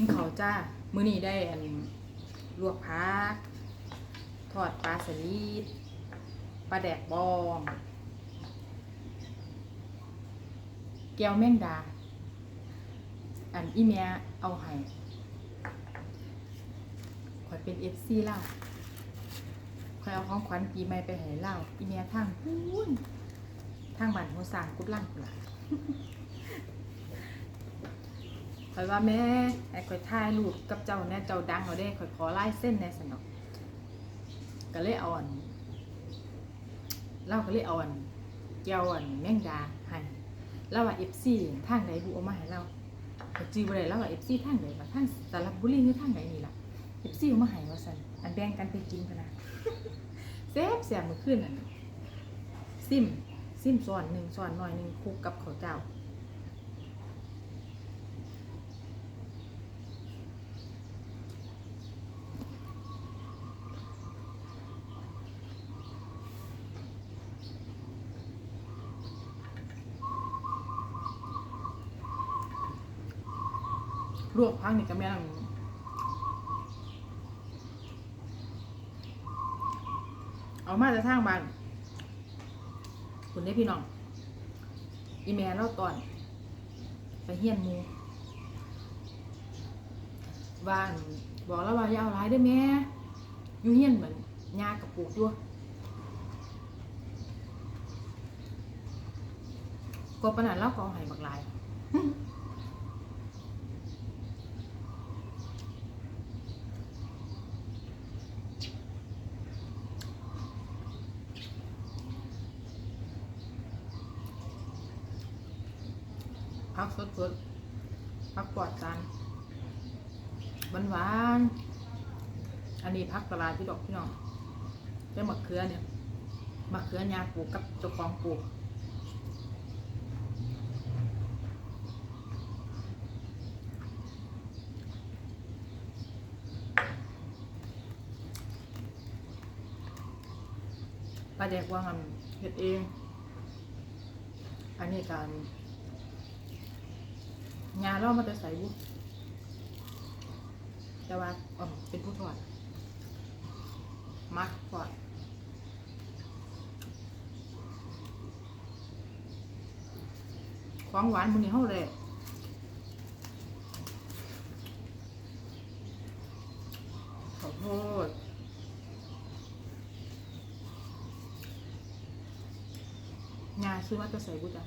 กินข้าวจ้า มื้อนี้ได้อันลวกผัก ทอดปลาสลิดปลาแดกบองแก้วแมงดา อันอีเมียเอาให้ขอยเป็นเอฟซีเล่าข่อยเอาของขวัญปีใหม่ไปให้เล่าอีเมียทางพูนทางบ้านหัวสางกุบลังพุ่นล่ะข่ อยว่าแม่ไอ้ข่อยถ่ายรูปกับเจ้าแน่เจ้าดังเอาได้ข่อยขอไลายเส้นแน่สนอกก็เลยอาอันเล่าก็เลยอาอันแก้วอันแมงดาให้เล่าว่าเอฟซีทางไหนบุเอามาให้เราจื้อบ่ได้เล่าว่าเอฟซีทางไหนว่าทางสรบุรีหรือทางไหนนี่ล่ะเอฟซีเอามาให้ว่าซั่นอันแบ่งกันไปกินพะนะแซ่บแซ่บมื้อคืนนั่นซิมซิมซ้อนหนึ่งซ้อนหน่อยหนึ่งคุกกับข้าวเจ้า ลวกพักนี่ก็แม่นเอามาจากทางบ้านคุณได้พี่น้อง อีแม่เล่าตอน ไปเฮียนมูบ้านบอกแล้วว่าอย่าเอาร้ายเด้แม่อยู่เฮียนเหมือนยากับปูกด้วยก็ปนนันเล่าก็เอาให้บักหลาย พักสดสดๆพักปลอดสารหวานหวานๆอันนี้พักตลาดที่ดอกพี่น้องได้มะเขือเนี่ยมะเขือยาปลูกกับเจ้าของปลูกปลาแดกว่างันเฮ็ดเอง อันนี้การ งานเรามาแต่ใส่บุแต่ว่าอ๋อเป็นผู้ถอดมักถอดของหวานมันนี่เท่าเลยขอโทษงานซื้อมาจะใส่บุจ้ะ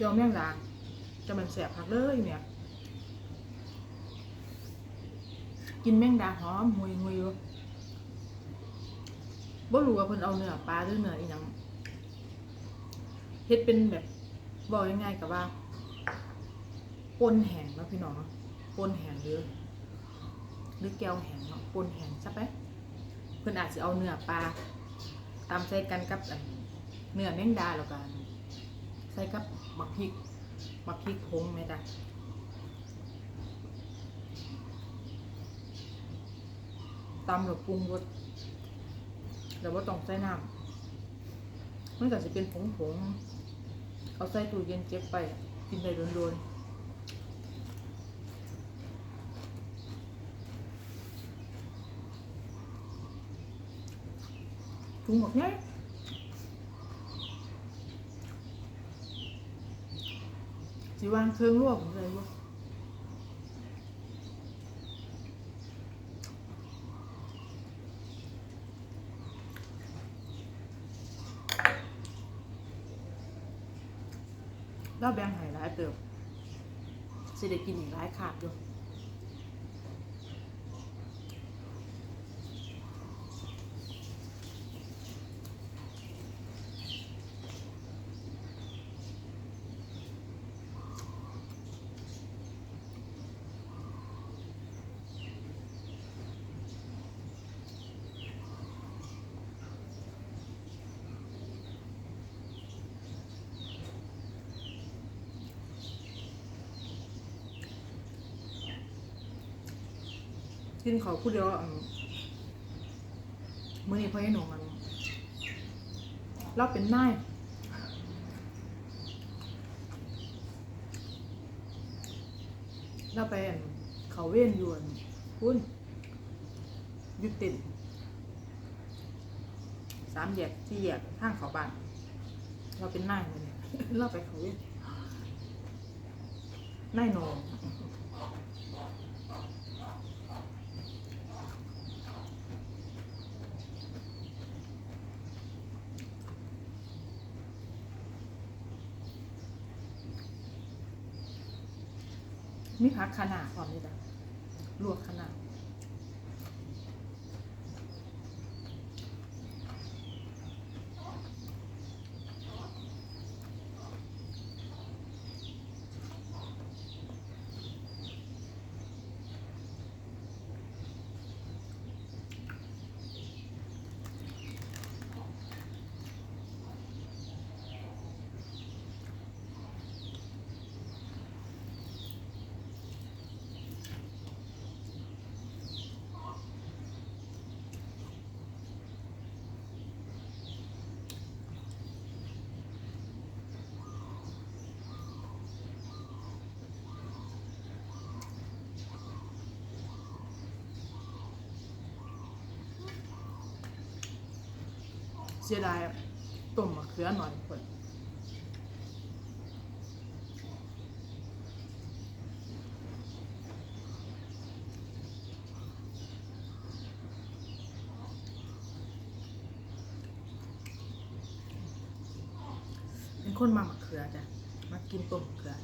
ยอมแม่งดาจะมันแสบผักเลยเนี่ย กินแม่งดาหอมหุยหุยอยู่บ่รู้ว่าเพิ่นเอาเนื้อปลาหรือเนื้ออีหยังเฮ็ดเป็นแบบบอกยังไงกับว่าปนแห้งเนาะพี่น้องปนแห้งหรือหรือแก้วแห้งเนาะปนแห้งใช่ไหมเพิ่นอาจจะเอาเนื้อปลาตามใส่กันกับเนื้อแมงดาแล้วกัน ส่กับบักพริกบักพริกผงไหมจ๊ะตำหรือปรุงรสแต่ว่าต้องใส่น้ำมันก็จะเป็นผงผงๆเอาใส่ตู้เย็นเก็บไปกินได้โดนๆถุงหมดเนี้ สิวางเครื่องลวกผมเลยว่เราแบ่งให้หลายเติบสิได้กินอีกหลายขาดอยู่ กินเขาวผู้เดียวอันมื้อนี้พ่อให้หนูมันเราเป็นนายเราไปเขาเว้นยวนคุณอยุติดสามแยกที่แยกทางเขาบ้านเราเป็นนายเลยเนี่ยเราไปเขาเว้นนายโหนง มีผักขนาดก่อนเลยจ้ะลวกขนาด เสียดายต้มมะเขือหน่อยคนเป็นคนมามะเขือจ้ะมากินต้มมะเขือ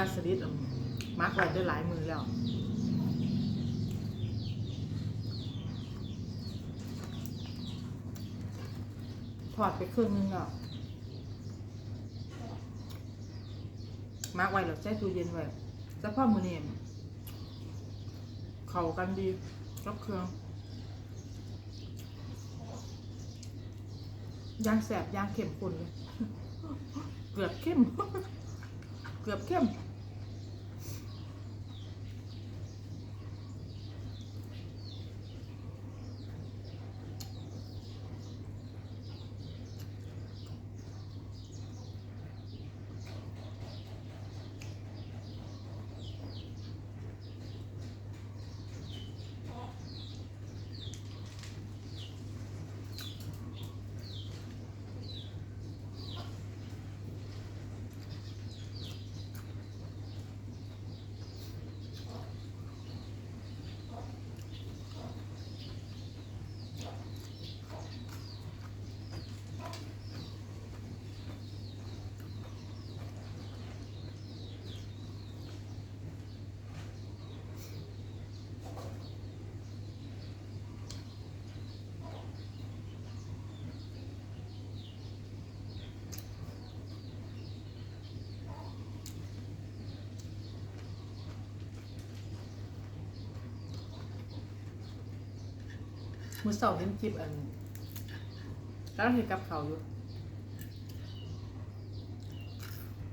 าสลิดอะมักไว้ได้หลายมือแล้วถอดไปครึ่งนึงแล้วมักไว้แล้วแช่ตู้เย็นไว้แต่พ่อมือเนี่ยเข้ากันดีกับเครื่องย่างแสบย่างเข้มข้นเลย เกือบเข้ม เกือบเข้ม มือสองเล่นคลิปอันแล้วเห็นกับเขาอยู่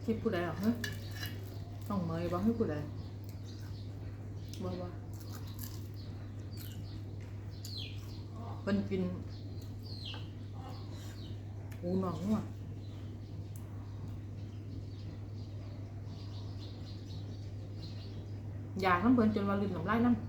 คลิปผู้ใดหรอฮะต้องเมยบอกให้ผู้ใดบอกว่าเป็นกินหูหนองงัวอยากน้ำเพิ่นจนว่าลืมน้ำลายน้ำ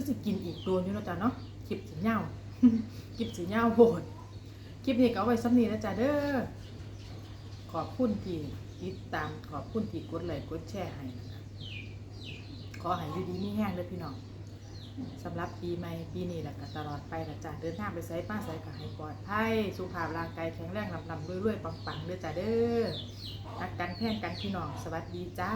คือสิกินอีกตัวอยู่นะจ๊ะเนาะคลิปสีเหย้าคลิปสีเหย้าโหดคลิปนี้ก็เอาไว้ซ้ำนี้นะจ๊ะเด้อขอบคุณที่ติดตามขอบคุณที่กดไลค์กดแชร์ให้นะคะขอให้อยู่ดีมีแห้งเลยพี่น้องสำหรับปีใหม่ปีนี้แหละก็ตลอดไปนะจ๊ะเดินทางไปไสป้าไสก็ให้ปลอดภัยสุขภาพร่างกายแข็งแรงลำลำรวยๆปังๆเด้อจ้ะเด้อรักกันแพ่งกันพี่น้องสวัสดีจ้า